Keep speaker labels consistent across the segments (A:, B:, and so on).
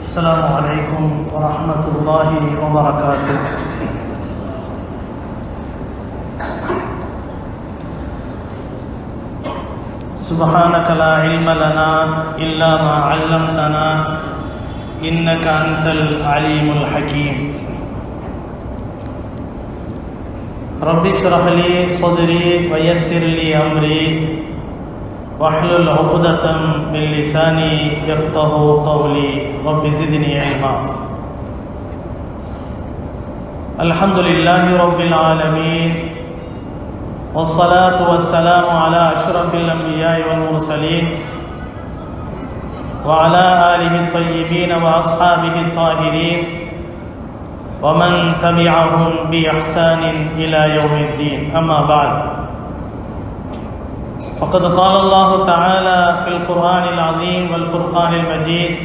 A: السلام عليكم ورحمة الله وبركاته. سبحانك لا علم لنا إلا ما علمتنا إنك أنت العليم الحكيم. رب اشرح لي صدري ويسر لي أمري. واحلل عقدة من لساني يفقه قولي رب زدني علما. الحمد لله رب العالمين والصلاة والسلام على أشرف الأنبياء والمرسلين وعلى آله الطيبين وأصحابه الطاهرين ومن تبعهم بإحسان إلى يوم الدين. أما بعد فقد قال الله تعالى في القرآن العظيم والفرقان المجيد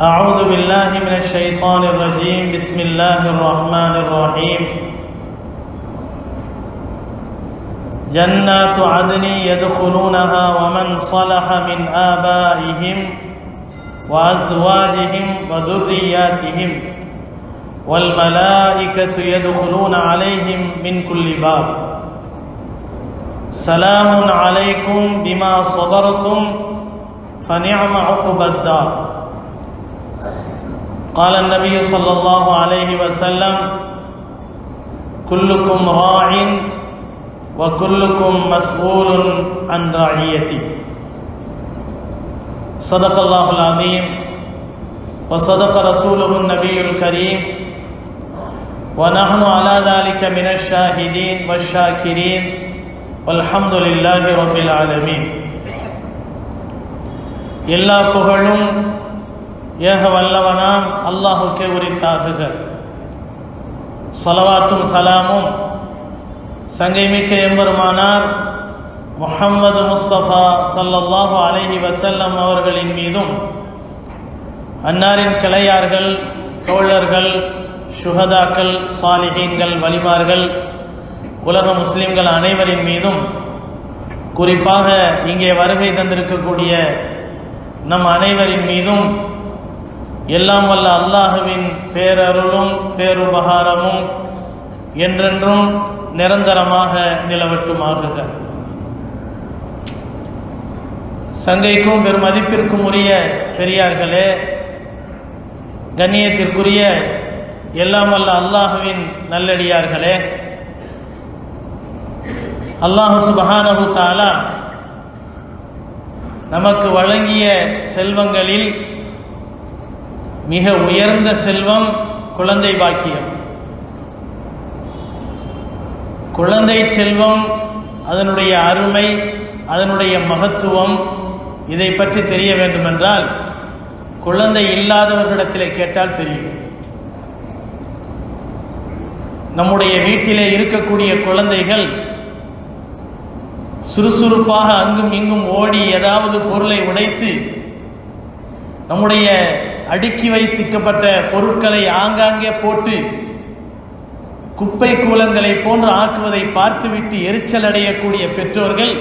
A: أعوذ بالله من الشيطان الرجيم بسم الله الرحمن الرحيم. جنات عدن يدخلونها ومن صلح من آبائهم وأزواجهم وذرياتهم والملائكة يدخلون عليهم من كل باب. سلام عليكم بما صبرتم فنعم عقب الدار. قال النبي صلى الله عليه وسلم كلكم راع وكلكم مسؤول عن رعيته. صدق الله العظيم وصدق رسوله النبي الكريم ونحن على ذلك من الشاهدين والشاكرين. والحمد لله رب العالمين எல்லா புகழும் ஏக வல்லவனாம் அல்லாஹுக்கே உரித்தாகுக சலவாத்தும் சலாமும் சங்கைமிக்க எம்பெருமானார் முஹம்மது முஸ்தபா சல்லல்லாஹு அலைஹி வசல்லம் அவர்களின் மீதும் அன்னாரின் கிளையார்கள் தோழர்கள் சுகதாக்கள் சாலிஹீன்கள் வலிமார்கள் உலக முஸ்லிம்கள் அனைவரின் மீதும் குறிப்பாக இங்கே வருகை தந்திருக்கக்கூடிய நம் அனைவரின் மீதும் எல்லாம் வல்ல அல்லாஹுவின் பேரருளும் பேருபகாரமும் என்றென்றும் நிரந்தரமாக நிலவட்டுமாகுக சங்கைக்கும் பெருமதிப்பிற்கும் உரிய பெரியார்களே கண்ணியத்திற்குரிய எல்லாம் வல்ல அல்லாஹுவின் நல்லடியார்களே அல்லாஹு சுபஹானஹு தாலா நமக்கு வழங்கிய செல்வங்களில் மிக உயர்ந்த செல்வம் குழந்தை பாக்கியம். குழந்தை செல்வம் அதனுடைய அருமை அதனுடைய மகத்துவம் இதை பற்றி தெரிய வேண்டுமென்றால் குழந்தை இல்லாதவர்களிடத்தில் கேட்டால் தெரியும். நம்முடைய வீட்டிலே இருக்கக்கூடிய குழந்தைகள் சுறுசுறுப்பாக அங்கும் இங்கும் ஓடி ஏதாவது பொருளை உடைத்து நம்முடைய அடுக்கி வைத்திக்கப்பட்ட பொருட்களை ஆங்காங்கே போட்டு குப்பை கூலங்களை போன்று ஆக்குவதை பார்த்துவிட்டு எரிச்சல் அடையக்கூடிய பெற்றோர்கள்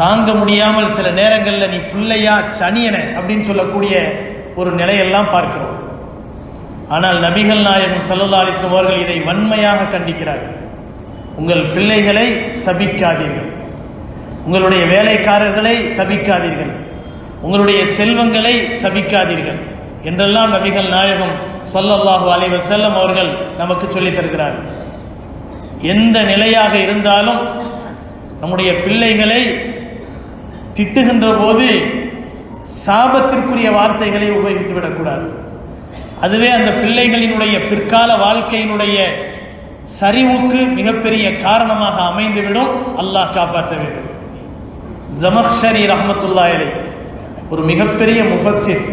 A: தாங்க முடியாமல் சில நேரங்களில் நீ பிள்ளையா சனியன அப்படின்னு சொல்லக்கூடிய ஒரு நிலையெல்லாம் பார்க்கிறோம். ஆனால் நபிகள் நாயகம் சல்லா அலிஸ்லம் அவர்கள் இதை வன்மையாக கண்டிக்கிறார்கள். உங்கள் பிள்ளைகளை சபிக்காதீர்கள். உங்களுடைய வேலைக்காரர்களை சபிக்காதீர்கள். உங்களுடைய செல்வங்களை சபிக்காதீர்கள். என்றெல்லாம் நபிகள் நாயகம் சொல்லல்லாஹு அலைவர் செல்லம் அவர்கள் நமக்கு சொல்லித் தருகிறார்கள் எந்த நிலையாக இருந்தாலும் நம்முடைய பிள்ளைகளை திட்டுகின்ற போது சாபத்திற்குரிய வார்த்தைகளை உபயோகித்து விடக்கூடாது அதுவே அந்த பிள்ளைகளினுடைய பிற்கால வாழ்க்கையினுடைய சரிவுக்கு மிகப்பெரிய காரணமாக அமைந்துவிடும். அல்லாஹ் காப்பாற்ற வேண்டும். ஜமக்ஷரி ரஹமத்துல்லா ஒரு மிகப்பெரிய முஃபஸிர்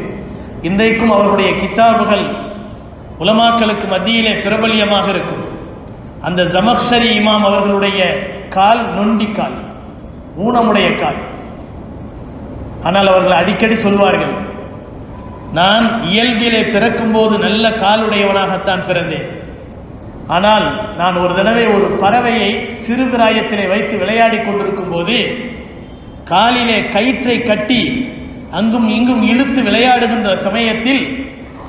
A: இன்றைக்கும் அவருடைய கித்தாபுகள் உலமாக்களுக்கு மத்தியிலே பிரபல்யமாக இருக்கும். அந்த ஜமக்ஷரி இமாம் அவர்களுடைய கால் நொண்டி கால் ஊனமுடைய கால். ஆனால் அவர்கள் அடிக்கடி சொல்வார்கள் நான் இயல்பிலே பிறக்கும்போது நல்ல காலுடையவனாகத்தான் பிறந்தேன். ஆனால் நான் ஒரு தடவை ஒரு பறவையை சிறுபிராயத்திலே வைத்து விளையாடி கொண்டிருக்கும் போது காலிலே கயிற்றை கட்டி அங்கும் இங்கும் இழுத்து விளையாடுகின்ற சமயத்தில்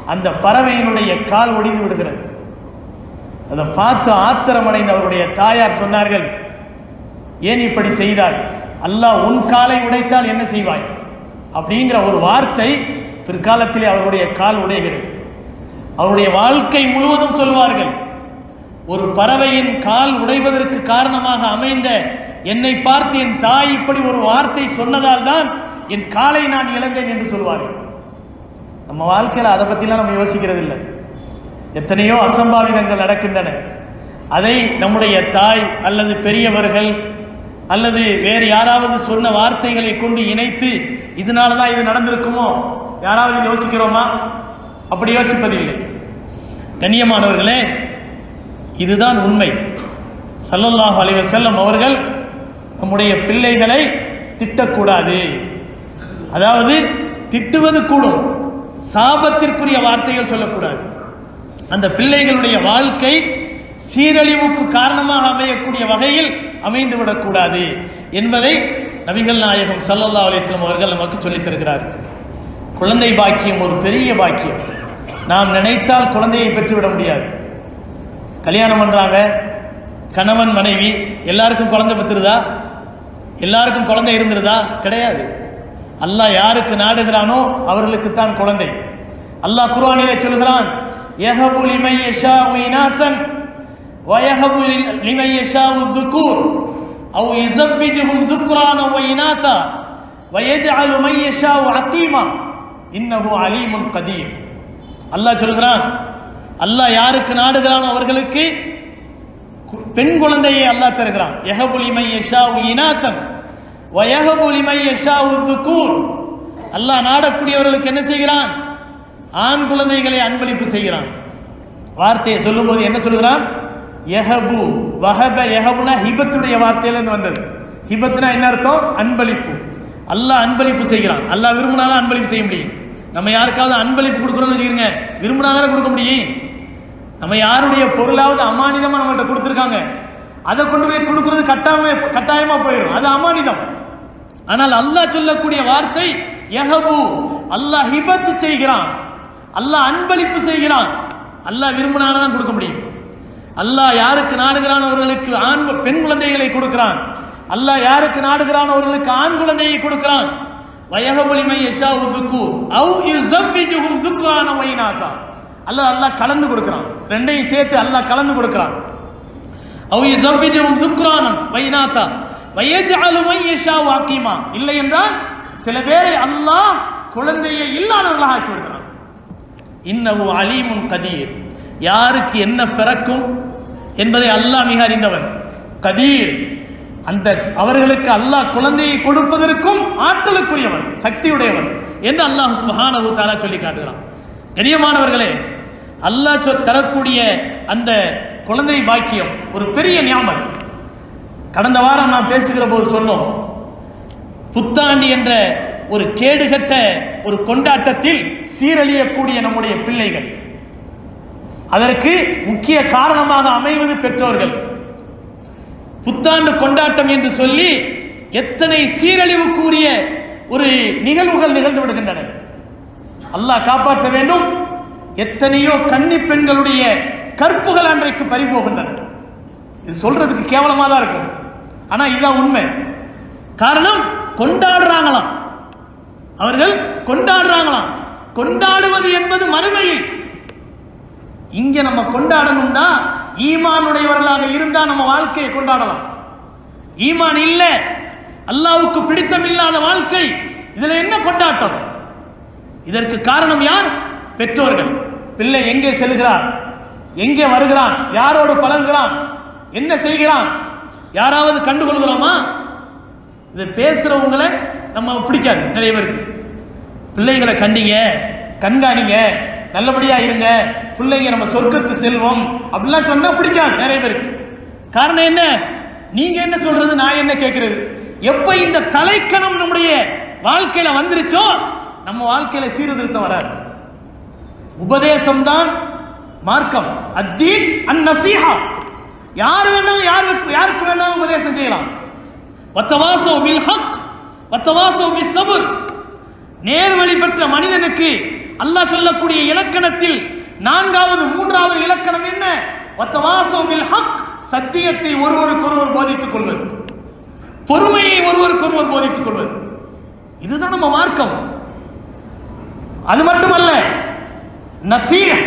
A: அந்த பறவையினுடைய கால் ஒடிந்து விடுகிறது. அதை பார்த்து ஆத்திரமடைந்த அவருடைய தாயார் சொன்னார்கள் ஏன் இப்படி செய்தார் அல்லாஹ் உன் காலை உடைத்தால் என்ன செய்வாய்? அப்படிங்கிற ஒரு வார்த்தை பிற்காலத்திலே அவருடைய கால் உடைகிறது. அவருடைய வாழ்க்கை முழுவதும் சொல்வார்கள் ஒரு பறவையின் கால் உடைவதற்கு காரணமாக அமைந்த என்னை பார்த்து என் தாய் இப்படி ஒரு வார்த்தை சொன்னதால் தான் என் காலை நான் இழந்தேன் என்று சொல்வார்கள். நம்ம வாழ்க்கையில் அதை பற்றிலாம் நம்ம யோசிக்கிறது இல்லை எத்தனையோ அசம்பாவிதங்கள் நடக்கின்றன. அதை நம்முடைய தாய் அல்லது பெரியவர்கள் அல்லது வேறு யாராவது சொன்ன வார்த்தைகளை கொண்டு இணைத்து இதனால தான் இது நடந்திருக்குமோ? யாராவது யோசிக்கிறோமா? அப்படி யோசிப்பதில்லை. கண்ணியமானவர்களே இதுதான் உண்மை. சல்லல்லாஹ் அலைஹி செல்லம் அவர்கள் நம்முடைய பிள்ளைகளை திட்டக்கூடாது. அதாவது திட்டுவது கூடும். சாபத்திற்குரிய வார்த்தைகள் சொல்லக்கூடாது. அந்த பிள்ளைகளுடைய வாழ்க்கை சீரழிவுக்கு காரணமாக அமையக்கூடிய வகையில் அமைந்து விடக்கூடாது என்பதை நபிகள் நாயகம் சல்லல்லா அலிஸ்லாம் அவர்கள் நமக்கு சொல்லித் தருகிறார்கள் குழந்தை பாக்கியம் ஒரு பெரிய பாக்கியம். நாம் நினைத்தால் குழந்தையை பெற்றுவிட முடியாது. கல்யாணம் பண்ணுறாங்க கணவன் மனைவி எல்லாருக்கும் குழந்தை பெற்றுருதா? எல்லாருக்கும் குழந்தை இருந்துருதா? கிடையாது. அல்லாஹ் யாருக்கு நாடுகிறானோ அவர்களுக்கு தான் குழந்தை. அல்லாஹ் குர்ஆனிலே சொல்கிறான் யஹபு லிமை யஷாஉ இனாசன் வயஹபு லிமன் யஷாஉ துக்கூர் அவு யுஸவ்விஜுஹும் துக்ரான வ இனாதா வயஜ்அலு மன் யஷாஉ அகீமா இன்னஹு அலீமுன் கதீர். அல்லாஹ் சொல்கிறான் அல்லாஹ் யாருக்கு நாடுகிறானோ அவர்களுக்கு பெண் குழந்தையை அல்லாஹ் தருகிறான். யஹபுலிமை யஷாவு இனாத்தன் வயகபுலிமை யஷாவு துக்கூர் அல்லாஹ் நாடக்கூடியவர்களுக்கு என்ன செய்கிறான்? ஆண் குழந்தைகளை அன்பளிப்பு செய்கிறான். வார்த்தையை சொல்லும்போது என்ன சொல்கிறான் எஹபு வஹப எஹபுனா ஹிபத்துடைய வார்த்தையிலிருந்து வந்தது. ஹிபத்துனா என்ன அர்த்தம்? அன்பளிப்பு. அல்லாஹ் அன்பளிப்பு செய்கிறான். அல்லாஹ் விரும்பினாதான் அன்பளிப்பு செய்ய முடியும். நம்ம யாருக்காவது அன்பளிப்பு கொடுக்குறோம்னு வச்சுக்கிறீங்க விரும்பினாதானே கொடுக்க முடியும். நம்ம யாருடைய பொருளாவது அமானிதமாக நம்மகிட்ட கொடுத்துருக்காங்க? அதை கொண்டு போய் கொடுக்கறது கட்டாயமா கட்டாயமாக போயிடும். அது அமானிதம். ஆனால் அல்லாஹ் சொல்லக்கூடிய வார்த்தை யஹபு அல்லாஹ் ஹிபத்து செய்கிறான். அல்லாஹ் அன்பளிப்பு செய்கிறான். அல்லாஹ் விரும்பினால தான் கொடுக்க முடியும். அல்லாஹ் யாருக்கு நாடுகிறான் அவர்களுக்கு ஆண் பெண் குழந்தைகளை கொடுக்கிறான். அல்லாஹ் யாருக்கு நாடுகிறான் அவர்களுக்கு ஆண் குழந்தையை கொடுக்கிறான். வயகபுலிமை யஷா உதுக்கு அவு யுஸவ்விஜுஹும் துக்ரான வைனாதா அல்லாஹ் அல்லாஹ் கலந்து கொடுக்கிறான். ரெண்டையும் சேர்த்து அல்லாஹ் கலந்து கொடுக்கிறான். அவு யுஸவ்விஜுஹும் துக்ரானம் வைநாத்தா வயஜ்அலு மை யஷா வாக்கிமா இல்லை என்றால் சில பேரை அல்லாஹ் குழந்தையை இல்லாதவர்களாக ஆக்கி விடுகிறான். இன்னவு அலீமுன் கதீர். யாருக்கு என்ன பிறக்கும் என்பதை அல்லாஹ் மிக அறிந்தவன். கதீர். அந்த அவர்களுக்கு அல்லாஹ் குழந்தையை கொடுப்பதற்கும் ஆற்றலுக்குரியவன் சக்தியுடையவன் என்று அல்லாஹ் சுஹானவு தஆலா சொல்லி காட்டுகிறான். கண்ணியமானவர்களே அல்லாஹ் தரக்கூடிய அந்த குழந்தை பாக்கியம் ஒரு பெரிய ஞாபகம். கடந்த வாரம் நான் பேசுகிற போது சொன்னோம் புத்தாண்டு என்ற ஒரு கேடுகட்ட ஒரு கொண்டாட்டத்தில் சீரழியக்கூடிய நம்முடைய பிள்ளைகள். அதற்கு முக்கிய காரணமாக அமைவது பெற்றோர்கள். புத்தாண்டு கொண்டாட்டம் என்று சொல்லி எத்தனை சீரழிவுக்குரிய ஒரு நிகழ்வுகள் நிகழ்ந்து விடுகின்றன. அல்லாஹ் காப்பாற்ற வேண்டும். எத்தனையோ கன்னி பெண்களுடைய கற்புகள் அன்றைக்கு பறிபோகின்றன. இது சொல்றதுக்கு கேவலமாக தான் இருக்கும். ஆனால் இதுதான் உண்மை. காரணம் கொண்டாடுறாங்களாம். அவர்கள் கொண்டாடுறாங்களாம். கொண்டாடுவது என்பது மறுமையில் இங்க நம்ம கொண்டாடணும்னா ஈமானுடையவர்களாக இருந்தா நம்ம வாழ்க்கையை கொண்டாடலாம். ஈமான் இல்ல அல்லாவுக்கு பிடித்தம் இல்லாத வாழ்க்கை. இதுல என்ன கொண்டாட்டம்? இதற்கு காரணம் யார்? பெற்றோர்கள் பிள்ளை எங்கே செல்கிறார் எங்கே வருகிறான்? யாரோடு பழகுகிறான்? என்ன செய்கிறான்? யாராவது கண்டுகொள்கிறோமா? இதை பேசுறவங்களை நம்ம பிடிக்காது நிறைய பேருக்கு. பிள்ளைகளை கண்டிங்க கண்காணிங்க நல்லபடியா இருங்க பிள்ளைங்க நம்ம சொர்க்கத்து செல்வோம் அப்படிலாம் சொன்னா பிடிக்காது நிறைய பேருக்கு. காரணம் என்ன? நீங்க என்ன சொல்றது நான் என்ன கேட்கறது எப்ப இந்த தலைக்கணம் நம்முடைய வாழ்க்கையில வந்துருச்சோ நம்ம வாழ்க்கையில சீர்திருத்தம் வராது. உபதேசம் தான் மார்க்கம். அத்தீன் அன் நசீஹா யார் வேணாலும் யாருக்கு யாருக்கு வேணாலும் உபதேசம் செய்யலாம். வத்தவாசோ பில் ஹக் வத்தவாசோ பில் சபுர் நேர்வழி பெற்ற மனிதனுக்கு அல்லாஹ் சொல்லக்கூடிய இலக்கணத்தில் நான்காவது மூன்றாவது இலக்கணம் என்ன? ஒத்தவாசமில் ஹக் சத்தியத்தை ஒருவருக்கொருவர் போதித்துக் கொள்வது. பொறுமையை ஒருவருக்கொருவர் போதித்துக் கொள்வது. இதுதான் நம்ம மார்க்கம். அது மட்டுமல்ல நசீஹ்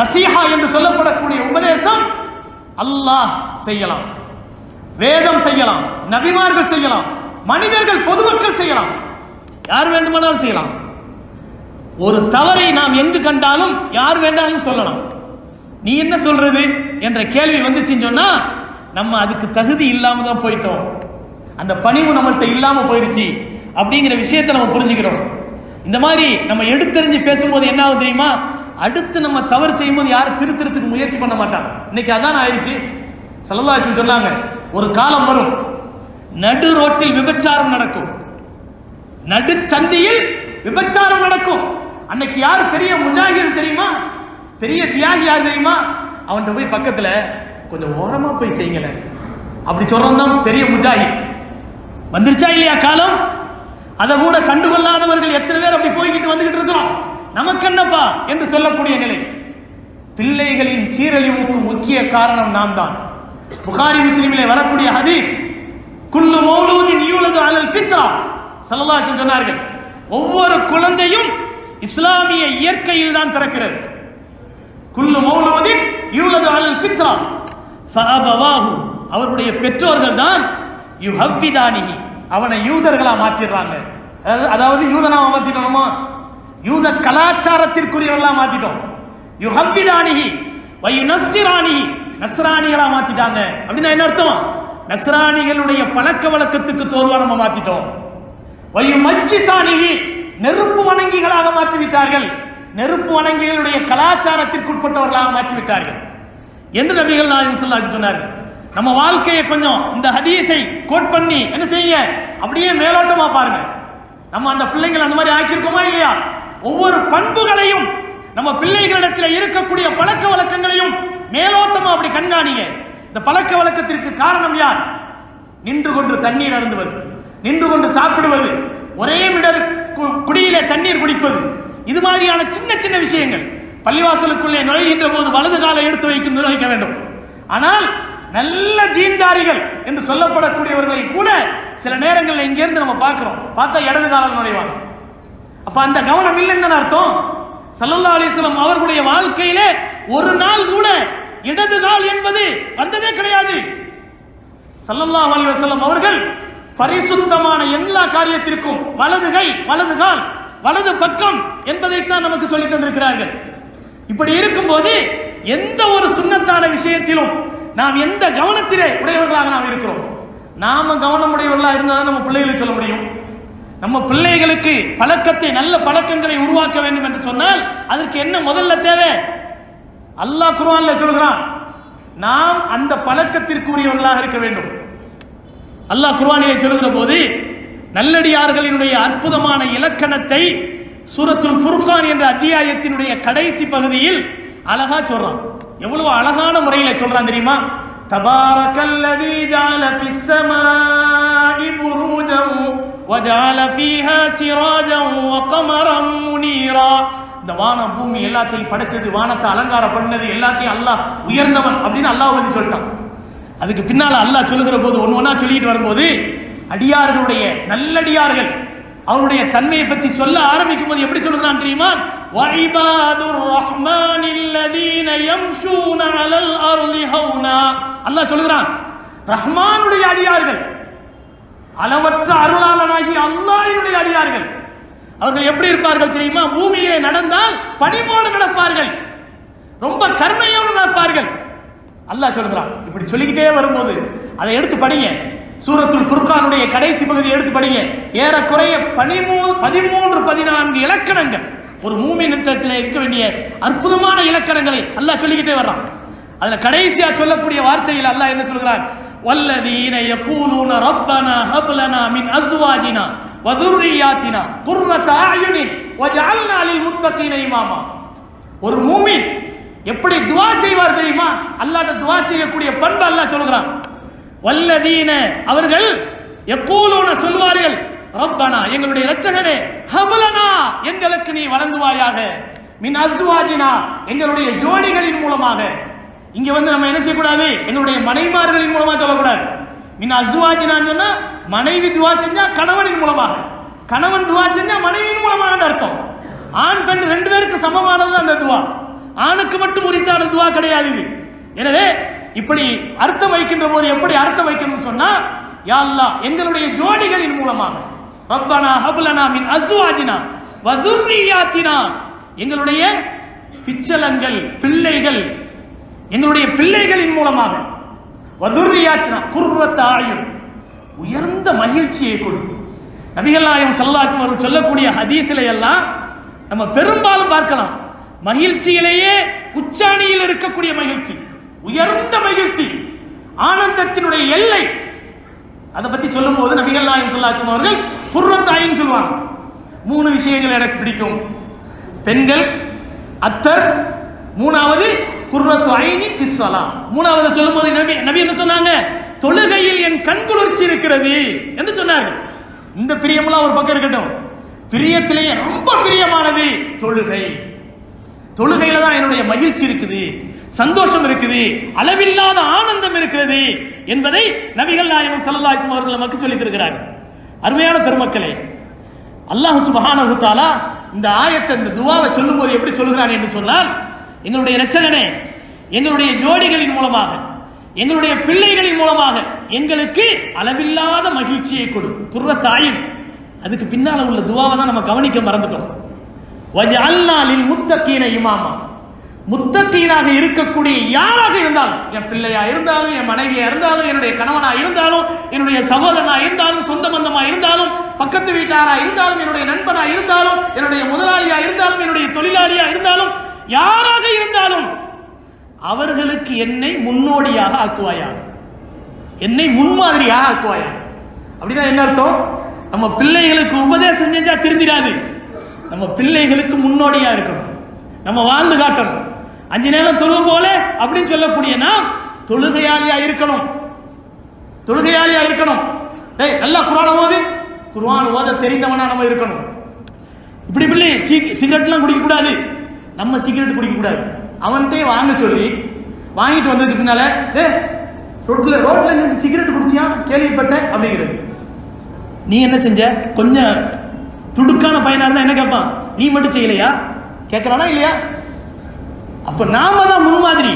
A: நசீஹா என்று சொல்லப்படக்கூடிய உபதேசம் அல்லாஹ் செய்யலாம். வேதம் செய்யலாம் நபிமார்கள் செய்யலாம் மனிதர்கள் பொதுமக்கள் செய்யலாம். யார் வேண்டுமானாலும் செய்யலாம். ஒரு தவறை நாம் எங்கு கண்டாலும் யார் வேண்டாலும் சொல்லலாம். நீ என்ன சொல்றது என்ற கேள்வி வந்துச்சுன்னு சொன்னா நம்ம அதுக்கு தகுதி இல்லாம தான் போயிட்டோம். அந்த பணிவு நம்மள்ட்ட இல்லாம போயிடுச்சு அப்படிங்கிற விஷயத்தை நம்ம புரிஞ்சுக்கிறோம். இந்த மாதிரி நம்ம எடுத்தறிஞ்சு பேசும்போது என்ன ஆகும் தெரியுமா? அடுத்து நம்ம தவறு செய்யும்போது யாரும் திருத்தறதுக்கு முயற்சி பண்ண மாட்டாங்க. இன்னைக்கு அதான் ஆயிடுச்சு? சல்லல்லாஹு சொன்னாங்க ஒரு காலம் வரும் நடு ரோட்டில் விபச்சாரம் நடக்கும். நடு சந்தியில் விபச்சாரம் நடக்கும். அன்னைக்கு யார் பெரிய முஜாகிர் தெரியுமா? பெரிய தியாகி யார் தெரியுமா? அவன்கிட்ட போய் பக்கத்துல கொஞ்சம் ஓரமா போய் செய்யுங்களேன். அப்படி சொல்றது தான் பெரிய முஜாகி வந்துருச்சா இல்லையா காலம்? அதை கூட கண்டுகொள்ளாதவர்கள் எத்தனை பேர் அப்படி போய்கிட்டு வந்துகிட்டு இருக்கிறோம்? நமக்கு என்னப்பா என்று சொல்லக்கூடிய நிலை. பிள்ளைகளின் சீரழிவுக்கு முக்கிய காரணம் நாம் தான் புகாரி முஸ்லிமிலே வரக்கூடிய ஹதீஸ் குல்லு மௌலூதின் யூலது அலல் ஃபித்ரா சல்லல்லாஹு சொன்னார்கள். ஒவ்வொரு குழந்தையும் இஸ்லாமிய இயற்கையில் தான் பிறக்கிறது. குல்லு மௌலூதின் யூலது அலல் ஃபித்ரா ஃபஅபவாஹு அவருடைய பெற்றோர்கள் தான் யுஹவ்விதானிஹி அவனை யூதர்களா மாத்திடுறாங்க. அதாவது- அதாவது யூதனா மாத்திட்டோமா? யூத கலாச்சாரத்திற்குரியவர்களா மாத்திட்டோம். வையு நஸ்ராணி நஸ்ரானிகளா மாத்திட்டாங்க. அப்படின்னா என்ன அர்த்தம்? நஸ்ரானிகளுடைய பழக்க வழக்கத்துக்கு தோல்வா நம்ம மாத்திட்டோம். வயு மஜ்ஜிசானிகி நெருப்பு வணங்கிகளாக மாற்றிவிட்டார்கள். நெருப்பு வணங்கிகளுடைய கலாச்சாரத்திற்குட்பட்டவர்களாக மாற்றிவிட்டார்கள். என்று நபிகள் நாயகம் ஸல்லல்லாஹு சொன்னார்கள். நம்ம வாழ்க்கையை கொஞ்சம் இந்த ஹதீஸை கோட் பண்ணி என்ன செய்யுங்க? அப்படியே மேலோட்டமா பாருங்க. நம்ம அந்த பிள்ளைங்களை அந்த மாதிரி ஆக்கியிருக்கோமா இல்லையா? ஒவ்வொரு பண்புகளையும் நம்ம பிள்ளைகளிடத்தில் இருக்கக்கூடிய பழக்க வழக்கங்களையும் மேலோட்டமா அப்படி கண்காணிங்க. இந்த பழக்க வழக்கத்திற்கு காரணம் யார்? நின்று கொண்டு தண்ணீர் அருந்துவது நின்று கொண்டு சாப்பிடுவது ஒரே மிடர் கு- குடியிலே தண்ணீர் குடிப்பது இது மாதிரியான சின்ன சின்ன விஷயங்கள். பள்ளிவாசலுக்குள்ளே நுழைகின்ற போது வலது காலை எடுத்து வைக்கும் நிர்வகிக்க வேண்டும். ஆனால் நல்ல தீன்தாரிகள் என்று சொல்லப்படக்கூடியவர்களை கூட சில நேரங்களில் இங்கிருந்து நம்ம பார்க்கிறோம். பார்த்தா இடது காலம் நுழைவாங்க. அப்ப அந்த கவனம் இல்லைன்னு அர்த்தம்? சல்லல்லா அலிஸ்லாம் அவர்களுடைய வாழ்க்கையிலே ஒரு நாள் கூட இடது நாள் என்பது வந்ததே கிடையாது. சல்லல்லா அலைஹி வஸல்லம் அவர்கள் பரிசுத்தமான எல்லா காரியத்திற்கும் வலது கை வலது கால் வலது பக்கம் என்பதைத்தான் நமக்கு சொல்லி தந்திருக்கிறார்கள். இப்படி இருக்கும்போது எந்த ஒரு சுண்ணத்தான விஷயத்திலும் நாம் எந்த கவனத்திலே உடையவர்களாக நாம் இருக்கிறோம்? நாம கவனம் உடையவர்களாக இருந்தால் தான் நம்ம பிள்ளைகளுக்கு சொல்ல முடியும். நம்ம பிள்ளைகளுக்கு பழக்கத்தை நல்ல பழக்கங்களை உருவாக்க வேண்டும் என்று சொன்னால் அதற்கு என்ன முதல்ல தேவை? அல்லாஹ் குருவான்ல சொல்கிறான் நாம் அந்த பழக்கத்திற்குரியவர்களாக இருக்க வேண்டும். அல்லாஹ் குருவானியை சொல்லுகிற போது நல்லடியார்களினுடைய அற்புதமான இலக்கணத்தை சூரத்துல் ஃபுர்கான் என்ற அத்தியாயத்தினுடைய கடைசி பகுதியில் அழகா சொல்றான். எவ்வளவு அழகான முறையில சொல்றான் தெரியுமா? தபாரக்கல்லதி ஜால ஃபிஸ் ஸமாஇ وجعل فيها سراجا وقمرا منيرا. இந்த வானம் பூமி எல்லாத்தையும் படைச்சது வானத்தை அலங்காரம் பண்ணது எல்லாத்தையும் அல்லாஹ் உயர்ந்தவன் அப்படின்னு அல்லாஹ் வந்து சொல்லிட்டான். அதுக்கு பின்னால் அல்லாஹ் சொல்லுகிற போது ஒன்று ஒன்றா சொல்லிட்டு வரும்போது அடியார்களுடைய நல்லடியார்கள் அவருடைய தன்மையை பற்றி சொல்ல ஆரம்பிக்கும் போது எப்படி சொல்லுகிறான் தெரியுமா? வஇபாதுர் ரஹ்மானில்லதீன யம்ஷூன அலல் அர்லி ஹவுனா. அல்லாஹ் சொல்லுகிறான் ரஹ்மானுடைய அடியார்கள் அளவற்ற அருளாளனாகி அல்லாஹ்வினுடைய அடியார்கள். அவர்கள் எப்படி இருப்பார்கள் தெரியுமா? பூமியிலே நடந்தால் பணிவோடு நடப்பார்கள். ரொம்ப கருணையோடு நடப்பார்கள். அல்லாஹ் சொல்கிறான் இப்படி சொல்லிக்கிட்டே வரும்போது அதை எடுத்து படிங்க. சூரத்துல் ஃபுர்கானுடைய கடைசி பகுதியை எடுத்து படிங்க. ஏறக்குறைய பதிமூ பதிமூன்று பதினான்கு இலக்கணங்கள். ஒரு மூமி நிறுத்தத்தில் இருக்க வேண்டிய அற்புதமான இலக்கணங்களை அல்லாஹ் சொல்லிக்கிட்டே வர்றான். அதுல கடைசியா சொல்லக்கூடிய வார்த்தையில் அல்லாஹ் என்ன சொல்கிறான்? வல்லதீன யகூலூன ரப்பனா ஹப் லனா மின் அஸ்வாஜினா வ துர்ரியாத்தினா குர்ரத அயுனின் வஜஅல்னா லில் ஒரு மூமின் எப்படி துவா செய்வார் தெரியுமா? அல்லாட்ட துவா செய்யக்கூடிய பண்பு அல்லாஹ் சொல்கிறான். வல்லதீன அவர்கள் யக்கூலூன சொல்வார்கள் ரப்பனா எங்களுடைய இரட்சகனே ஹபலனா எங்களுக்கு நீ வழங்குவாயாக. மின் அஸ்வாஜினா எங்களுடைய ஜோடிகளின் மூலமாக. இங்க வந்து நம்ம என்ன செய்யக்கூடாது? எங்களுடைய மனைமார்களின் மூலமா சொல்லக்கூடாது. மின் அசுவாஜினான்னு சொன்னா மனைவி துவா செஞ்சா கணவனின் மூலமாக. கணவன் துவா செஞ்சா மனைவியின் மூலமாக அர்த்தம். ஆண் பெண் ரெண்டு பேருக்கு சமமானது அந்த துவா. ஆணுக்கு மட்டும் உரித்தான துவா கிடையாது இது. எனவே இப்படி அர்த்தம் வைக்கின்ற போது எப்படி அர்த்தம் வைக்கணும்னு சொன்னா யாழ்லா எங்களுடைய ஜோடிகளின் மூலமாக. ரப்பனா ஹபுலனா மின் அசுவாஜினா வதுர்ரியாத்தினா எங்களுடைய பிச்சலங்கள் பிள்ளைகள் எங்களுடைய பிள்ளைகளின் மூலமாக. வதுர்ரியாத்தினா குர்ரத்த ஆயுள் உயர்ந்த மகிழ்ச்சியை கொடு நபிகள் நாயகம் சல்லாசம் அவர்கள் சொல்லக்கூடிய ஹதீஸில எல்லாம் நம்ம பெரும்பாலும் பார்க்கலாம். மகிழ்ச்சியிலேயே உச்சாணியில் இருக்கக்கூடிய மகிழ்ச்சி உயர்ந்த மகிழ்ச்சி ஆனந்தத்தினுடைய எல்லை. அதை பத்தி சொல்லும்போது நபிகள் நாயகம் சல்லாசம் அவர்கள் குர்வத்தாயின்னு சொல்லுவாங்க. மூணு விஷயங்கள் எனக்கு பிடிக்கும். பெண்கள் அத்தர் மூணாவது குர்ரத்து ஐனி ஃபிஸ்ஸலாம் மூணாவது சொல்லும்போது நபி நபி என்ன சொன்னாங்க? தொழுகையில் என் கண் குளிர்ச்சி இருக்கிறது என்று சொன்னார்கள். இந்த பிரியமெல்லாம் ஒரு பக்கம் இருக்கட்டும். பிரியத்திலேயே ரொம்ப பிரியமானது தொழுகை. தொழுகையில தான் என்னுடைய மகிழ்ச்சி இருக்குது சந்தோஷம் இருக்குது அளவில்லாத ஆனந்தம் இருக்கிறது என்பதை நபிகள் நாயகம் ஸல்லல்லாஹு அவர்கள் நமக்கு சொல்லித் தருகிறார்கள். அருமையான பெருமக்களே அல்லாஹ் சுப்ஹானஹு இந்த ஆயத்தை இந்த துவாவை சொல்லும்போது எப்படி சொல்கிறான் என்று சொன்னால் எங்களுடைய ரச்சகனே எங்களுடைய ஜோடிகளின் மூலமாக எங்களுடைய பிள்ளைகளின் மூலமாக எங்களுக்கு அளவில்லாத மகிழ்ச்சியை கொடு. புற தாயின் அதுக்கு பின்னால உள்ள துவாவை தான் நம்ம கவனிக்க மறந்துட்டோம். வஜஅல்னா லில் இமாமா. முத்தக்கீனாக இருக்கக்கூடிய யாராக இருந்தாலும் என் பிள்ளையா இருந்தாலும் என் மனைவியா இருந்தாலும் என்னுடைய கணவனா இருந்தாலும் என்னுடைய சகோதரனா இருந்தாலும் சொந்த பந்தமா இருந்தாலும் பக்கத்து வீட்டாரா இருந்தாலும் என்னுடைய நண்பனா இருந்தாலும் என்னுடைய முதலாளியா இருந்தாலும் என்னுடைய தொழிலாளியா இருந்தாலும் யாராக இருந்தாலும் அவர்களுக்கு என்னை முன்னோடியாக ஆக்குவாயா என்னை முன்மாதிரியாக ஆக்குவாயா அப்படின்னா என்ன அர்த்தம்? நம்ம பிள்ளைகளுக்கு உபதேசம் செஞ்சா திருந்திடாது. நம்ம பிள்ளைகளுக்கு முன்னோடியா இருக்கணும். நம்ம வாழ்ந்து காட்டணும். அஞ்சு நேரம் தொழுகு போல அப்படின்னு சொல்லக்கூடிய நாம் தொழுகையாளியா இருக்கணும். தொழுகையாளியா இருக்கணும். டேய் நல்லா குரான ஓது. குருவான் ஓத தெரிந்தவனா நம்ம இருக்கணும். இப்படி பிள்ளை சிகரெட்லாம் குடிக்க கூடாது நம்ம சிகரெட் குடிக்கக்கூடாது அவன்கிட்டே வாங்க சொல்லி வாங்கிட்டு வந்ததுக்கு பின்னால டே ரோட்ல ரோட்ல நின்று சிகரெட் குடிச்சியா கேள்விப்பட்டேன் அப்படிங்கிறது. நீ என்ன செஞ்ச? கொஞ்சம் துடுக்கான பையனா இருந்தா என்ன கேட்பான் நீ மட்டும் செய்யலையா? கேட்குறானா இல்லையா? அப்ப நாம தான் முன்மாதிரி.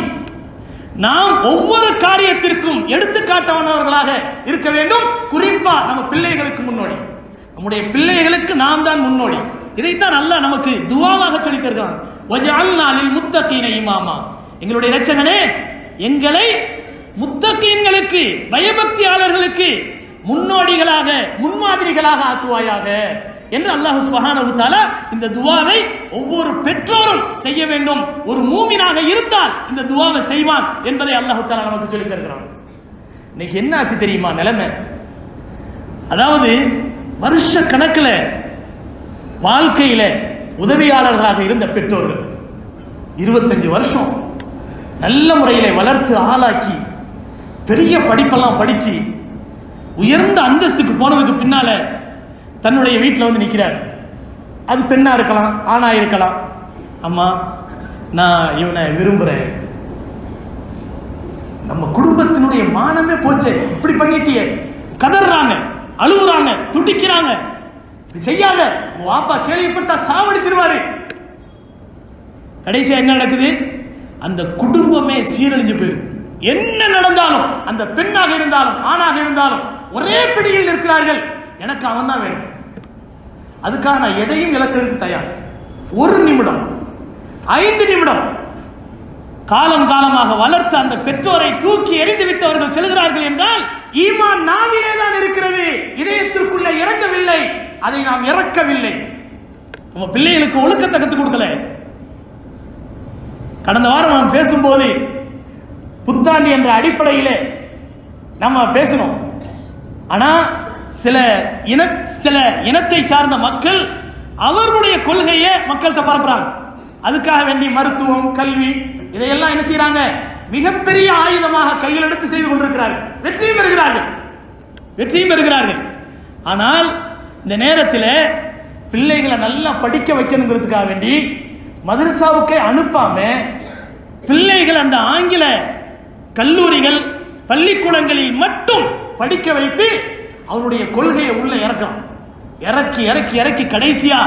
A: நாம் ஒவ்வொரு காரியத்திற்கும் எடுத்துக்காட்டவனவர்களாக இருக்க வேண்டும். குறிப்பா நம்ம பிள்ளைகளுக்கு முன்னோடி. நம்முடைய பிள்ளைகளுக்கு நாம் தான் முன்னோடி. இதைத்தான் நல்லா நமக்கு துவாவாக சொல்லித் தருகிறான். வஜஅல்னா லில் இமாமா. எங்களுடைய ரச்சகனே எங்களை முத்தகீன்களுக்கு பயபக்தியாளர்களுக்கு முன்னோடிகளாக முன்மாதிரிகளாக ஆக்குவாயாக என்று அல்லாஹு சுப்ஹானஹு தஆலா இந்த துவாவை ஒவ்வொரு பெற்றோரும் செய்ய வேண்டும். ஒரு மூமினாக இருந்தால் இந்த துவாவை செய்வான் என்பதை அல்லாஹு தஆலா நமக்கு சொல்லி தருகிறான். இன்னைக்கு என்ன ஆச்சு தெரியுமா நிலைமை? அதாவது வருஷ கணக்கில் வாழ்க்கையில உதவியாளர்களாக இருந்த பெற்றோர்கள். இருபத்தஞ்சு வருஷம் நல்ல முறையில வளர்த்து ஆளாக்கி பெரிய படிப்பெல்லாம் படித்து உயர்ந்த அந்தஸ்துக்கு போனதுக்கு பின்னால தன்னுடைய வீட்டில் வந்து நிற்கிறார் அது பெண்ணாக இருக்கலாம் ஆணாக இருக்கலாம். அம்மா நான் இவனை விரும்புகிறேன் நம்ம குடும்பத்தினுடைய மானமே போச்சே. இப்படி பண்ணிட்டியே. கதறாங்க அழுகுறாங்க துடிக்கிறாங்க. இப்படி செய்யாத. உன் வாப்பா கேள்விப்பட்டா சாவடிச்சிருவாரு. கடைசியா என்ன நடக்குது? அந்த குடும்பமே சீரழிஞ்சு போயிருது. என்ன நடந்தாலும் அந்த பெண்ணாக இருந்தாலும் ஆணாக இருந்தாலும் ஒரே பிடியில் இருக்கிறார்கள் எனக்கு அவன் தான் வேணும். அதுக்காக நான் எதையும் இழக்கிறதுக்கு தயார். ஒரு நிமிடம் ஐந்து நிமிடம் காலம் காலமாக வளர்த்த அந்த பெற்றோரை தூக்கி எறிந்து விட்டவர்கள் செல்கிறார்கள் என்றால் ஈமான் நாவிலே தான் இருக்கிறது. இதயத்திற்குள்ள இறங்கவில்லை. அதை நாம் இறக்கவில்லை. நம்ம பிள்ளைகளுக்கு ஒழுக்கத்தை கற்றுக் கொடுக்கல. கடந்த வாரம் நாம் பேசும்போது புத்தாண்டு என்ற அடிப்படையிலே நம்ம பேசணும் ஆனா சில இன சில இனத்தை சார்ந்த மக்கள் அவர்களுடைய கொள்கையை மக்கள்கிட்ட பரப்புறாங்க. அதுக்காக வேண்டி மருத்துவம் கல்வி இதையெல்லாம் என்ன செய்யறாங்க மிகப்பெரிய ஆயுதமாக கையில் எடுத்து செய்து கொண்டிருக்கிறார்கள். வெற்றியும் பெறுகிறார்கள். வெற்றியும் பெறுகிறார்கள். ஆனால் இந்த நேரத்தில் பிள்ளைகளை நல்லா படிக்க வைக்கணுங்கிறதுக்காக வேண்டி மதரசாவுக்கே அனுப்பாம பிள்ளைகள் அந்த ஆங்கில கல்லூரிகள் பள்ளிக்கூடங்களில் மட்டும் படிக்க வைத்து அவருடைய கொள்கையை உள்ள இறக்கலாம். இறக்கி இறக்கி இறக்கி கடைசியா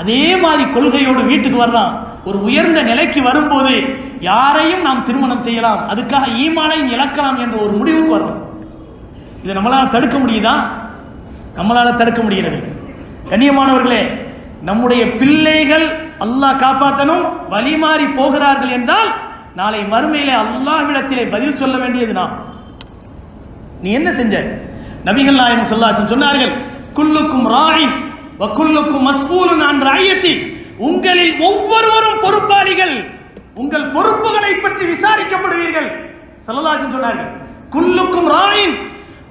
A: அதே மாதிரி கொள்கையோடு வீட்டுக்கு வர்றான் ஒரு உயர்ந்த நிலைக்கு வரும்போது யாரையும் நாம் திருமணம் செய்யலாம் அதுக்காக ஈமானை இழக்கலாம் என்ற ஒரு முடிவுக்கு வரும் இதை நம்மளால் தடுக்க முடியுதா? நம்மளால் தடுக்க முடிகிறது. கண்ணியமானவர்களே நம்முடைய பிள்ளைகள் அல்லாஹ் காப்பாற்றணும் வழிமாறி போகிறார்கள் என்றால் நாளை மறுமையிலே அல்லாஹ்விடத்திலே பதில் சொல்ல வேண்டியது நாம். நீ என்ன செஞ்ச? நபிகள் நாயகம் சொல்லாசன் சொன்னார்கள் குல்லுக்கும் ராயின் வக்குல்லுக்கும் மஸ்பூலு நான் ராயத்தி உங்களில் ஒவ்வொருவரும் பொறுப்பாளிகள். உங்கள் பொறுப்புகளை பற்றி விசாரிக்கப்படுவீர்கள். சல்லதாசன் சொன்னார்கள் குல்லுக்கும் ராயின்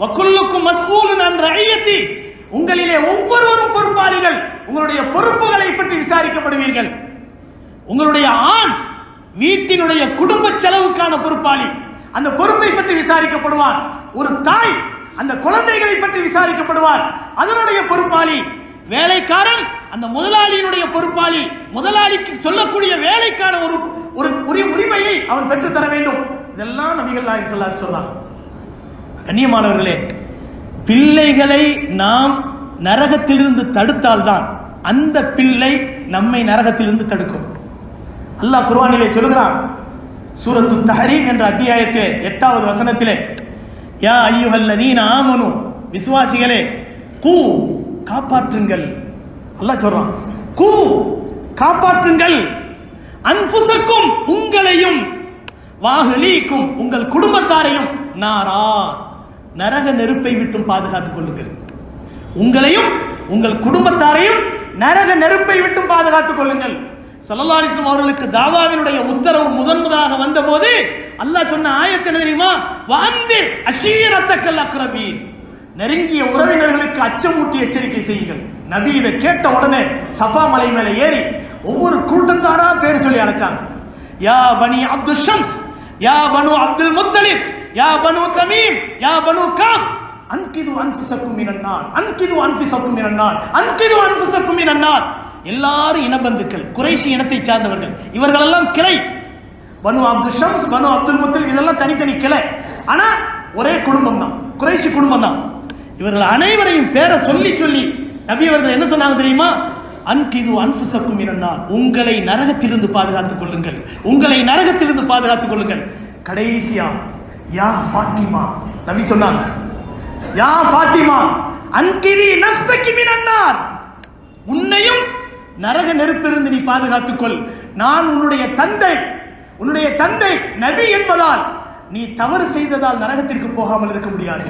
A: வக்குல்லுக்கும் மஸ்பூலு நான் ஐயத்தி உங்களிலே ஒவ்வொருவரும் பொறுப்பாளிகள் உங்களுடைய பொறுப்புகளை பற்றி விசாரிக்கப்படுவீர்கள். உங்களுடைய ஆண் வீட்டினுடைய குடும்ப செலவுக்கான பொறுப்பாளி. அந்த பொறுப்பை பற்றி விசாரிக்கப்படுவார். ஒரு தாய் அந்த குழந்தைகளை பற்றி விசாரிக்கப்படுவார். அதனுடைய பொறுப்பாளி வேலைக்காரன் அந்த முதலாளியினுடைய பொறுப்பாளி. முதலாளிக்கு சொல்லக்கூடிய வேலைக்கான ஒரு ஒரு உரிய உரிமையை அவன் பெற்றுத் தர வேண்டும். இதெல்லாம் நபிகள் நாயகம் ஸல்லல்லாஹு அலைஹி கண்ணியமானவர்களே பிள்ளைகளை நாம் நரகத்திலிருந்து தடுத்தால்தான் அந்த பிள்ளை நம்மை நரகத்திலிருந்து தடுக்கும். அல்லாஹ் குர்வானிலே சொல்கிறான் சூரத்து தஹரீம் என்ற அத்தியாயத்திலே எட்டாவது வசனத்திலே யா நீ ஆமனு விசுவாசிகளே கூ காப்பாற்றுங்கள். அல்லாஹ் சொல்றான் கூ காப்பாற்றுங்கள். அன்புசக்கும் உங்களையும் வாகலீக்கும் உங்கள் குடும்பத்தாரையும் நாரா நரக நெருப்பை விட்டும் பாதுகாத்துக் கொள்ளுங்கள். உங்களையும் உங்கள் குடும்பத்தாரையும் நரக நெருப்பை விட்டும் பாதுகாத்துக் கொள்ளுங்கள். ஸல்லல்லாஹு அவர்களுக்கு தாவாவினுடைய உத்தரவு முதன் முதலாக வந்தபோது அல்லாஹ் சொன்ன ஆயத்து தெரியுமா? வாந்திர் அஷீரத்தக்கல் அக்ரபீன். நெருங்கிய உறவினர்களுக்கு அச்சமூட்டி எச்சரிக்கை செய்யுங்கள். நபி இதை கேட்ட உடனே சஃபா மலை மேல ஏறி ஒவ்வொரு கூட்டத்தாரா பேர் சொல்லி அழைச்சாங்க. யா பனி அப்துல் ஷம்ஸ் யா பனு அப்துல் முத்தலிப் யா பனு தமீம் யா பனு காம். அன்கிது அன்பிசக்கும் மினன்னார் அன்கிது அன்பிசக்கும் மினன்னார் அன்கிது அன்பிசக்கும் மினன்னார் எல்லாரும் இனபந்துக்கள் குறைசி இனத்தை சார்ந்தவர்கள். இவர்களெல்லாம் கிளை. பனு அப்துல் ஷம்ஸ் பனு அப்துல் முத்தலிப் இதெல்லாம் தனித்தனி கிளை. ஆனா ஒரே குடும்பம் தான் குறைசி குடும்பம் தான் இவர்கள் அனைவரையும் பேரை சொல்லி சொல்லி நபி அவர்கள் என்ன சொன்னாங்க தெரியுமா? அன்கிது அன்புசக்கும் மினன்னார். உங்களை நரகத்திலிருந்து பாதுகாத்துக் கொள்ளுங்கள். உங்களை நரகத்திலிருந்து பாதுகாத்துக் கொள்ளுங்கள். கடைசியா யா ஃபாத்திமா நபி சொன்னாங்க. யா ஃபாத்திமா அன்கிரி நஃப்ஸகி மினன்னார். உன்னையும் நரக நெருப்பிலிருந்து நீ பாதுகாத்துக்கொள் நான் உன்னுடைய தந்தை உன்னுடைய தந்தை நபி என்பதால் நீ தவறு செய்ததால் நரகத்திற்கு போகாமல் இருக்க முடியாது.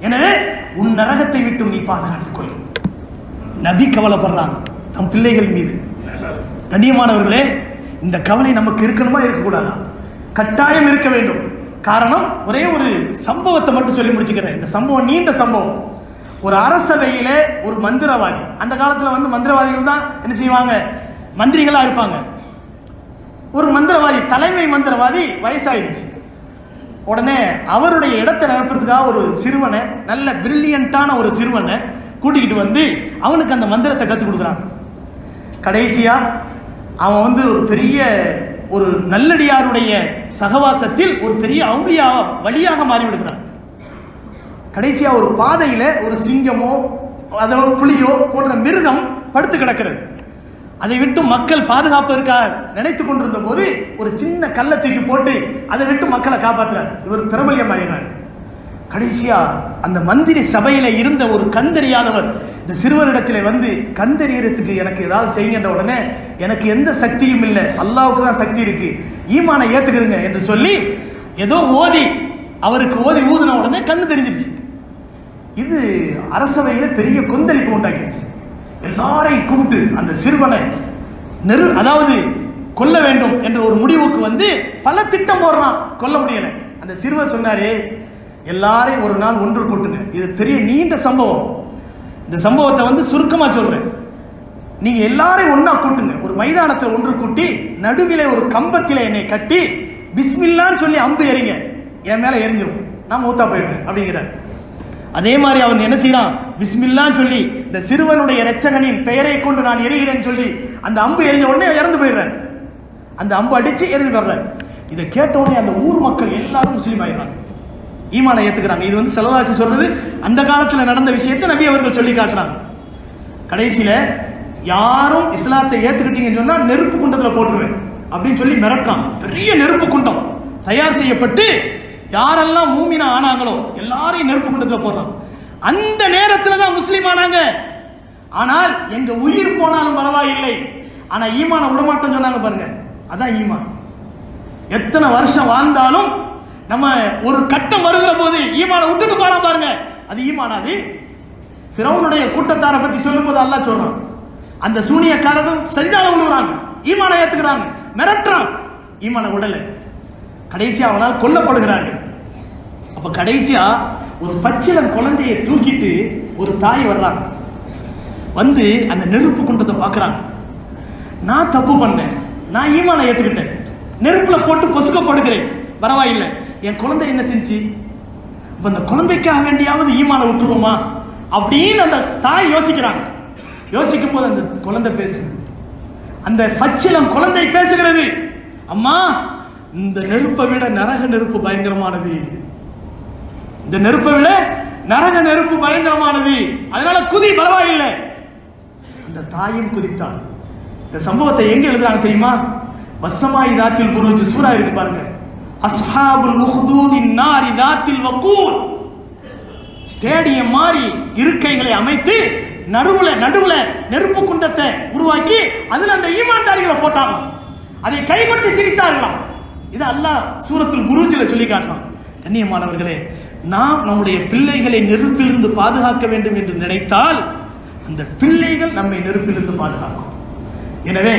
A: எனவே உன் நரகத்தை விட்டு நீ பாதுகாத்துக் கொள். நபி கவலைப்படுறாங்க தம் பிள்ளைகள் மீது. கண்ணியமானவர்களே இந்த கவலை நமக்கு இருக்கணுமா இருக்கக்கூடாதா? கட்டாயம் இருக்க வேண்டும். காரணம் ஒரே ஒரு சம்பவத்தை மட்டும் சொல்லி முடிச்சுக்கிறேன். இந்த சம்பவம் நீண்ட சம்பவம். ஒரு அரசவையில ஒரு மந்திரவாதி அந்த காலத்துல வந்து மந்திரவாதிகள் தான் என்ன செய்வாங்க? மந்திரிகளா இருப்பாங்க. ஒரு மந்திரவாதி தலைமை மந்திரவாதி வயசாயிடுச்சு. உடனே அவருடைய இடத்தை நிரப்புறதுக்காக ஒரு சிறுவனை நல்ல பிரில்லியண்டான ஒரு சிறுவனை கூட்டிக்கிட்டு வந்து அவனுக்கு அந்த மந்திரத்தை கற்றுக் கொடுக்குறாங்க. கடைசியாக அவன் வந்து ஒரு பெரிய ஒரு நல்லடியாருடைய சகவாசத்தில் ஒரு பெரிய அவுளியா வழியாக மாறி விடுகிறான் ஒரு பாதையில் ஒரு சிங்கமோ அதோ புலியோ போன்ற மிருகம் படுத்து கிடக்கிறது. அதை விட்டு மக்கள் பாதுகாப்பதற்காக நினைத்து கொண்டிருந்த போது ஒரு சின்ன கல்லை தூக்கி போட்டு அதை விட்டு மக்களை காப்பாற்றுறார் இவர் பிரபலியமாகிறார் கடைசியா அந்த மந்திரி சபையில இருந்த ஒரு கண் தெரியாதவர் இந்த சிறுவரிடத்தில் வந்து கண் தெரியறதுக்கு எனக்கு ஏதாவது செய்யுங்கன்ற உடனே எனக்கு எந்த சக்தியும் இல்லை. அல்லாவுக்கு தான் சக்தி இருக்கு. ஈமானை ஏத்துக்கிறங்க என்று சொல்லி ஏதோ ஓதி அவருக்கு ஓதி ஊதின உடனே கண்ணு தெரிஞ்சிருச்சு. இது அரசவையில பெரிய கொந்தளிப்பு உண்டாக்கிடுச்சு எல்லாரையும் கூப்பிட்டு அந்த சிறுவனை நெரு அதாவது கொல்ல வேண்டும் என்ற ஒரு முடிவுக்கு வந்து பல திட்டம் போடுறான் கொல்ல முடியல. அந்த சிறுவர் சொன்னாரு எல்லாரையும் ஒரு நாள் ஒன்று கூட்டுங்க. இது பெரிய நீண்ட சம்பவம். இந்த சம்பவத்தை வந்து சுருக்கமா சொல்றேன். நீங்க எல்லாரையும் ஒன்னா கூட்டுங்க. ஒரு மைதானத்தை ஒன்று கூட்டி நடுவிலே ஒரு கம்பத்தில் என்னை கட்டி பிஸ்மில்லான்னு சொல்லி அம்பு எறிங்க. என் மேல எரிஞ்சிடும் நான் மூத்தா போயிடுவேன் அப்படிங்கிறார். அதே மாதிரி அவன் என்ன செய்யறான் பிஸ்மில்லான்னு சொல்லி இந்த சிறுவனுடைய இரட்சகனின் பெயரை கொண்டு நான் எரிகிறேன்னு சொல்லி அந்த அம்பு எரிஞ்ச உடனே இறந்து போயிடுறாரு. அந்த அம்பு அடிச்சு எரிஞ்சு போயிடுறார். இதை கேட்ட உடனே அந்த ஊர் மக்கள் எல்லாரும் முஸ்லீம் ஆயிடுறாங்க. ஈமானை ஏத்துக்கிறாங்க. இது வந்து செலவாசி சொல்றது அந்த காலத்துல நடந்த விஷயத்தை நபி அவர்கள் சொல்லி காட்டுறாங்க. கடைசியில யாரும் இஸ்லாத்தை ஏத்துக்கிட்டீங்கன்னு சொன்னா நெருப்பு குண்டத்துல போட்டுருவேன். அப்படின்னு சொல்லி மிரட்டான் பெரிய நெருப்பு குண்டம் தயார் செய்யப்பட்டு யாரெல்லாம் மூமினா ஆனாங்களோ எல்லாரையும் நெருப்பு குண்டத்துல போடுறான் அந்த நேரத்துல தான் முஸ்லீம் ஆனாங்க. ஆனால் எங்க உயிர் போனாலும் பரவாயில்லை. ஆனா ஈமான விடமாட்டோம் சொன்னாங்க பாருங்க. அதான் ஈமான். எத்தனை வருஷம் வாழ்ந்தாலும் நம்ம ஒரு கட்டம் வருகிற போது ஈமான விட்டுட்டு போலாம் பாருங்க. அது ஈமானாது பிறவனுடைய கூட்டத்தாரை பத்தி சொல்லும்போது அல்லா சொல்றான். அந்த சூனியக்காரரும் சரிதான விழுகிறாங்க ஈமானை ஏத்துக்கிறாங்க. மிரட்டுறான் ஈமான உடலை கடைசியாக அவனால் கொல்லப்படுகிறார்கள். அப்போ கடைசியா ஒரு பச்சிலன் குழந்தையை தூக்கிட்டு ஒரு தாய் வர்றாங்க. வந்து அந்த நெருப்பு குண்டத்தை பார்க்குறாங்க. நான் தப்பு பண்ணேன். நான் ஈமானை ஏற்றுக்கிட்டேன் நெருப்பில் போட்டு பொசுக்கப்படுகிறேன் பரவாயில்லை. என் குழந்தை என்ன செஞ்சு? இப்போ அந்த குழந்தைக்காக வேண்டியாவது ஈமானை விட்டுருவோமா? அப்படின்னு அந்த தாய் யோசிக்கிறாங்க. யோசிக்கும் போது அந்த குழந்தை பேசுது. அந்த பச்சிலம் குழந்தை பேசுகிறது. அம்மா இந்த நெருப்பை விட நரக நெருப்பு பயங்கரமானது. இந்த நெருப்பை விட நரக நெருப்பு பயங்கரமானது. அதனால குதி பரவாயில்லை. அந்த தாயும் குதித்தாள் இந்த சம்பவத்தை எங்க எழுதுறாங்க தெரியுமா? வசமாய் தாத்தில் புருஜ் சூரா இருக்கு பாருங்க. அஸ்ஹாபுல் முஹ்தூதின் நாரி தாத்தில் வக்கூர் ஸ்டேடியம் மாறி இருக்கைகளை அமைத்து நடுவுல நடுவுல நெருப்பு குண்டத்தை உருவாக்கி அதுல அந்த ஈமான்தாரிகளை போட்டாங்க. அதை கைப்பற்றி சிரித்தார்களாம். இது அல்லாஹ் சூரத்தில் குருஜில சொல்லி காட்டுறான். கண்ணியமானவர்களே நாம் நம்முடைய பிள்ளைகளை நெருப்பிலிருந்து பாதுகாக்க வேண்டும் என்று நினைத்தால் அந்த பிள்ளைகள் நம்மை நெருப்பிலிருந்து பாதுகாக்கும். எனவே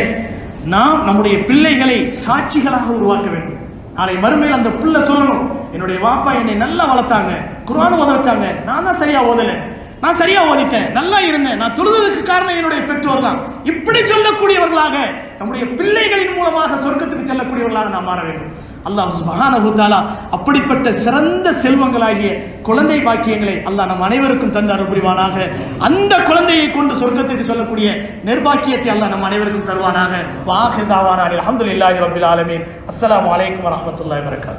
A: நாம் நம்முடைய பிள்ளைகளை சாட்சிகளாக உருவாக்க வேண்டும். நாளை மறுமையில் அந்த பிள்ளை சொல்லணும் என்னுடைய வாப்பா என்னை நல்லா வளர்த்தாங்க குரான் ஓத வச்சாங்க நான் தான் சரியா ஓதலை. நான் சரியா ஓதிட்டேன். நல்லா இருந்தேன். நான் தொழுததுக்கு காரணம் என்னுடைய பெற்றோர் தான் இப்படி சொல்லக்கூடியவர்களாக நம்முடைய பிள்ளைகளின் மூலமாக சொர்க்கத்துக்கு செல்லக்கூடியவர்களாக நாம் மாற வேண்டும். அல்லாஹ் சுப்ஹானஹு அப்படிப்பட்ட சிறந்த செல்வங்களாகிய குழந்தை பாக்கியங்களை அல்லாஹ் நம் அனைவருக்கும் தந்தார் புரிவானாக. அந்த குழந்தையை கொண்டு சொர்க்கத்துக்கு சொல்லக்கூடிய நிர்பாக்கியத்தை அல்லாஹ் நம் அனைவருக்கும் தருவானாக. வாஹிர் தாவானா ரபில் ரப்பில் ஆலமீன். அஸ்ஸலாமு அலைக்கும் வரஹ்மத்துல்லாஹி வபரகாத்துஹு